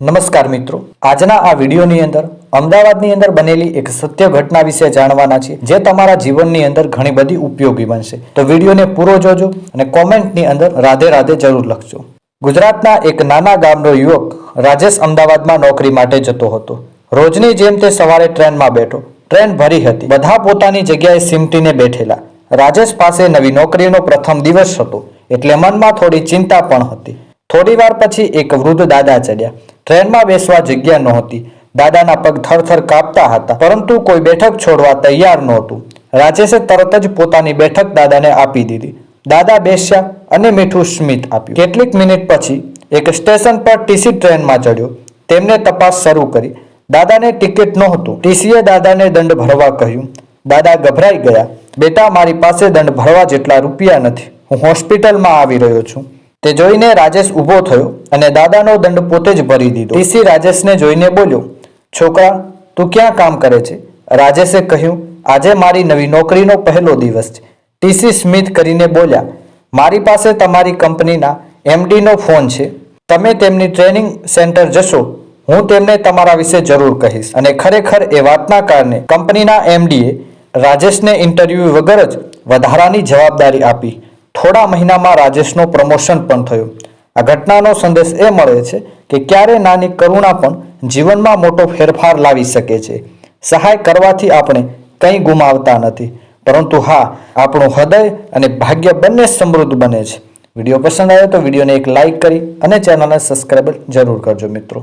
નમસ્કાર મિત્રો. આજના આ વિડીયોની અંદર અમદાવાદની અંદર બનેલી એક સત્ય ઘટના વિશે જાણવાના છે જે તમારા જીવનની અંદર ઘણી બધી ઉપયોગી બનશે. તો વિડીયોને પૂરો જોજો અને કોમેન્ટની અંદર રાધે રાધે જરૂર લખજો. ગુજરાતના એક નાના ગામનો યુવક રાજેશ અમદાવાદમાં નોકરી માટે જતો હતો. રોજની જેમ તે સવારે ટ્રેનમાં બેઠો. ટ્રેન ભરી હતી. બધા પોતાની જગ્યાએ સિમટીને બેઠેલા. રાજેશ પાસે નવી નોકરીનો પ્રથમ દિવસ હતો. એટલે મનમાં થોડી ચિંતા પણ હતી. થોડી વાર પછી એક વૃદ્ધ દાદા ચડ્યા. ટ્રેનમાં બેસવા જગ્યા નહોતી. દાદાના પગ થરથર કાપતા હતા, પરંતુ કોઈ બેઠક છોડવા તૈયાર નહોતું. રાજેશે તરત જ પોતાની બેઠક દાદાને આપી દીધી. દાદા બેસ્યા અને મીઠું સ્મિત આપ્યું. કેટલીક મિનિટ પછી એક સ્ટેશન પર ટીસી ટ્રેનમાં ચડ્યો. તેમને તપાસ શરૂ કરી. દાદાને ટિકિટ નહોતું. ટીસીએ દાદાને દંડ ભરવા કહ્યું. દાદા ગભરાઈ ગયા. બેટા, મારી પાસે દંડ ભરવા જેટલા રૂપિયા નથી. હું હોસ્પિટલમાં આવી રહ્યો છું. તે જોઈને રાજેશ ઊભો થયો અને દાદાનો દંડ પોતે જ ભરી દીધો. ટીસી રાજેશને જોઈને બોલ્યો, છોકરા, તું ક્યાં કામ કરે છે? રાજેશે કહ્યું, આજે મારી નવી નોકરીનો પહેલો દિવસ છે. ટીસી સ્મિથ કરીને બોલ્યા, મારી પાસે તમારી કંપનીના એમડીનો ફોન છે. તમે તેમની ટ્રેનિંગ સેન્ટર જશો. હું તેમને તમારા વિશે જરૂર કહીશ. અને ખરેખર એ વાતના કારણે કંપનીના એમડીએ રાજેશને ઇન્ટરવ્યૂ વગર જ વધારાની જવાબદારી આપી. થોડા મહિનામાં રાજેશનું પ્રમોશન પણ થયું. આ ઘટનાનો સંદેશ એ મળે છે કે ક્યારે નાની કરુણા પણ જીવનમાં મોટો ફેરફાર લાવી શકે છે. સહાય કરવાથી આપણે કંઈ ગુમાવતા નથી. પરંતુ હા, આપણું હૃદય અને ભાગ્ય બંને સમૃદ્ધ બને છે. વીડિયો પસંદ આવ્યો તો વિડીયોને એક લાઈક કરી અને ચેનલને સબસ્ક્રાઈબ જરૂર કરજો મિત્રો.